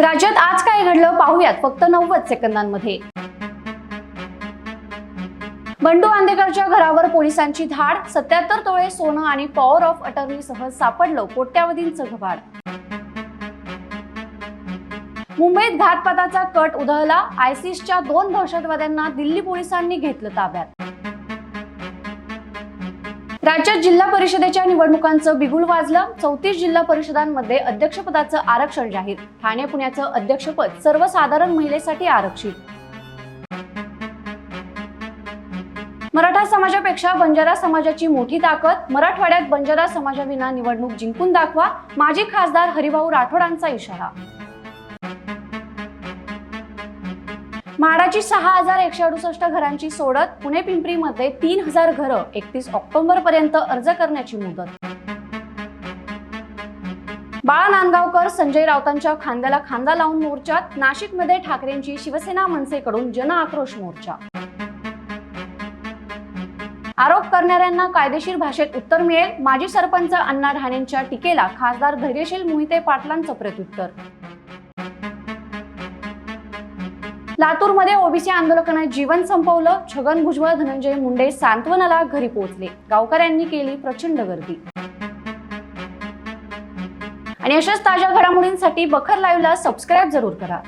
राज्यात आज काय घडलं पाहूयात फक्त नव्वद सेकंदांमध्ये. बंडू आंदेकरच्या घरावर पोलिसांची धाड सत्याहत्तर तोळे सोनं आणि पॉवर ऑफ अटर्नी सह सापडलं कोट्यावधींचं घबाड. मुंबईत घातपाताचा कट उधळला आयसिसच्या दोन दहशतवाद्यांना दिल्ली पोलिसांनी घेतलं ताब्यात. राज्यात जिल्हा परिषदेच्या निवडणुकांचं बिगुल वाजलं. चौतीस जिल्हा परिषदांमध्ये अध्यक्षपदाचं आरक्षण जाहीर. ठाणे पुण्याचं अध्यक्षपद सर्वसाधारण महिलेसाठी आरक्षित. मराठा समाजापेक्षा बंजारा समाजाची मोठी ताकद. मराठवाड्यात बंजारा समाजाविना निवडणूक जिंकून दाखवा. माजी खासदार हरिभाऊ राठोडांचा इशारा. म्हाडाची सहा हजार एकशे अडुसष्ट घरांची सोडत पुणे पिंपरीमध्ये तीन हजार घरं एकतीस ऑक्टोबर पर्यंत अर्ज करण्याची मुदत. बाळा नांदगावकर संजय राऊतांच्या खांद्याला खांदा लावून मोर्चात नाशिकमध्ये ठाकरेंची शिवसेना मनसेकडून जन आक्रोश मोर्चा. आरोप करणाऱ्यांना कायदेशीर भाषेत उत्तर मिळेल माजी सरपंच अण्णा ढाणेंच्या टीकेला खासदार धैर्यशील मोहिते पाटलांचं प्रत्युत्तर. लातूरमध्ये ओबीसी आंदोलकांना जीवन संपवलं. छगन भुजबळ धनंजय मुंडे सांत्वनाला घरी पोहोचले. गावकऱ्यांनी केली प्रचंड गर्दी. आणि अशाच ताज्या घडामोडींसाठी बखर लाईव्हला सबस्क्राईब जरूर करा.